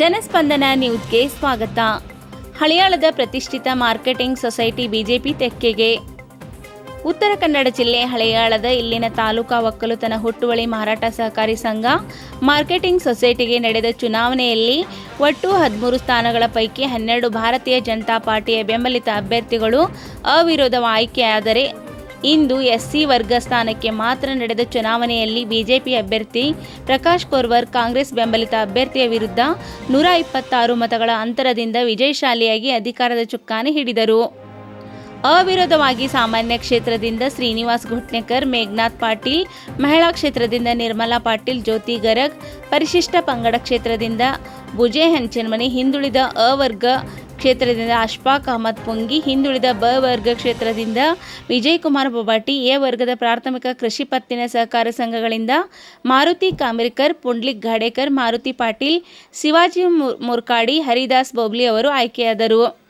ಜನಸ್ಪಂದನ ನ್ಯೂಸ್ಗೆ ಸ್ವಾಗತ. ಹಳಿಯಾಳದ ಪ್ರತಿಷ್ಠಿತ marketing society BJP ತೆಕ್ಕೆಗೆ. Uttara Kannada ಜಿಲ್ಲೆ ಹಳೆಯಾಳದ ಇಲ್ಲಿನ ತಾಲೂಕಾ ಒಕ್ಕಲುತನ ಹುಟ್ಟುವಳಿ ಮಾರಾಟ ಸಹಕಾರಿ ಸಂಘ ಮಾರ್ಕೆಟಿಂಗ್ ಸೊಸೈಟಿಗೆ ನಡೆದ ಚುನಾವಣೆಯಲ್ಲಿ ಒಟ್ಟು ಹದಿಮೂರು ಸ್ಥಾನಗಳ ಪೈಕಿ ಹನ್ನೆರಡು ಭಾರತೀಯ ಜನತಾ ಪಾರ್ಟಿಯ ಬೆಂಬಲಿತ ಅಭ್ಯರ್ಥಿಗಳು ಅವಿರೋಧ ಆಯ್ಕೆಯಾದರೆ ಇಂದು ಎಸ್ಸಿ ವರ್ಗ ಸ್ಥಾನಕ್ಕೆ ಮಾತ್ರ ನಡೆದ ಚುನಾವಣೆಯಲ್ಲಿ ಬಿಜೆಪಿ ಅಭ್ಯರ್ಥಿ ಪ್ರಕಾಶ್ ಕೋರ್ವರ್ ಕಾಂಗ್ರೆಸ್ ಬೆಂಬಲಿತ ಅಭ್ಯರ್ಥಿಯ ವಿರುದ್ಧ ನೂರ ಇಪ್ಪತ್ತಾರು ಮತಗಳ ಅಂತರದಿಂದ ವಿಜಯಶಾಲಿಯಾಗಿ ಅಧಿಕಾರದ ಚುಕ್ಕಾಣಿ ಹಿಡಿದರು. ಅವಿರೋಧವಾಗಿ ಸಾಮಾನ್ಯ ಕ್ಷೇತ್ರದಿಂದ ಶ್ರೀನಿವಾಸ್ ಘುಟ್ನೆಕರ್ ಮೇಘನಾಥ್ ಪಾಟೀಲ್, ಮಹಿಳಾ ಕ್ಷೇತ್ರದಿಂದ ನಿರ್ಮಲಾ ಪಾಟೀಲ್, ಜ್ಯೋತಿ ಗರಗ್, ಪರಿಶಿಷ್ಟ ಪಂಗಡ ಕ್ಷೇತ್ರದಿಂದ ಬುಜೆ ಹಂಚನ್ಮನಿ ಹಿಂದುಳಿದ ಅವರ್ಗ ಕ್ಷೇತ್ರದಿಂದ ಅಶ್ಫಾಕ್ ಅಹಮದ್ ಪುಂಗಿ, ಹಿಂದುಳಿದ ಬ ವರ್ಗ ಕ್ಷೇತ್ರದಿಂದ ವಿಜಯಕುಮಾರ್ ಬೊಬಾಟಿ ಎ ವರ್ಗದ ಪ್ರಾಥಮಿಕ ಕೃಷಿ ಪತ್ತಿನ ಸಹಕಾರ ಸಂಘಗಳಿಂದ ಮಾರುತಿ ಕಾಂಬ್ರಿಕರ್, ಪುಂಡ್ಲಿಕ್ ಘಾಡೇಕರ್ ಮಾರುತಿ ಪಾಟೀಲ್, ಶಿವಾಜಿ ಮುರ್- ಮುರ್ಕಾಡಿ, ಹರಿದಾಸ್ ಬೋಬ್ಲಿ ಅವರು ಆಯ್ಕೆಯಾದರು.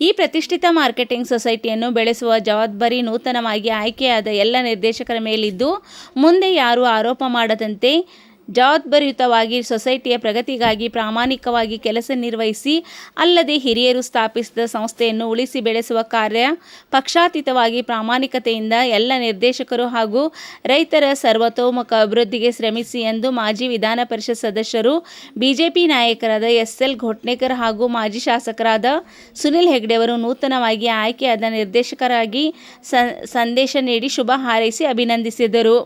ಈ ಪ್ರತಿಷ್ಠಿತ ಮಾರ್ಕೆಟಿಂಗ್ ಸೊಸೈಟಿಯನ್ನು ಬೆಳೆಸುವ ಜವಾಬ್ದಾರಿ ನೂತನವಾಗಿ ಆಯ್ಕೆಯಾದ ಎಲ್ಲ ನಿರ್ದೇಶಕರ ಮೇಲಿದ್ದು, ಮುಂದೆ ಯಾರೂ ಆರೋಪ ಮಾಡದಂತೆ ಜವಾಬ್ದಾರಿಯುತವಾಗಿ ಸೊಸೈಟಿಯ ಪ್ರಗತಿಗಾಗಿ ಪ್ರಾಮಾಣಿಕವಾಗಿ ಕೆಲಸ ನಿರ್ವಹಿಸಿ, ಅಲ್ಲದೆ ಹಿರಿಯರು ಸ್ಥಾಪಿಸಿದ ಸಂಸ್ಥೆಯನ್ನು ಉಳಿಸಿ ಬೆಳೆಸುವ ಕಾರ್ಯ ಪಕ್ಷಾತೀತವಾಗಿ ಪ್ರಾಮಾಣಿಕತೆಯಿಂದ ಎಲ್ಲ ನಿರ್ದೇಶಕರು ಹಾಗೂ ರೈತರ ಸರ್ವತೋಮುಖ ಅಭಿವೃದ್ಧಿಗೆ ಶ್ರಮಿಸಿ ಎಂದು ಮಾಜಿ ವಿಧಾನ ಪರಿಷತ್ ಸದಸ್ಯರು, ಬಿಜೆಪಿ ನಾಯಕರಾದ ಎಸ್ ಎಲ್ ಘೋಟ್ನೇಕರ್ ಹಾಗೂ ಮಾಜಿ ಶಾಸಕರಾದ ಸುನಿಲ್ ಹೆಗ್ಡೆಯವರು ನೂತನವಾಗಿ ಆಯ್ಕೆಯಾದ ನಿರ್ದೇಶಕರಾಗಿ ಸಂದೇಶ ನೀಡಿ ಶುಭ ಹಾರೈಸಿ ಅಭಿನಂದಿಸಿದರು.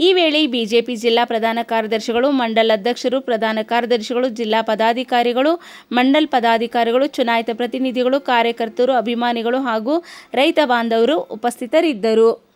ಈ ವೇಳೆ ಬಿಜೆಪಿ ಜಿಲ್ಲಾ ಪ್ರಧಾನ ಕಾರ್ಯದರ್ಶಿಗಳು, ಮಂಡಲ ಅಧ್ಯಕ್ಷರು, ಪ್ರಧಾನ ಕಾರ್ಯದರ್ಶಿಗಳು, ಜಿಲ್ಲಾ ಪದಾಧಿಕಾರಿಗಳು, ಮಂಡಲ್ ಪದಾಧಿಕಾರಿಗಳು, ಚುನಾಯಿತ ಪ್ರತಿನಿಧಿಗಳು, ಕಾರ್ಯಕರ್ತರು, ಅಭಿಮಾನಿಗಳು ಹಾಗೂ ರೈತ ಬಾಂಧವರು ಉಪಸ್ಥಿತರಿದ್ದರು.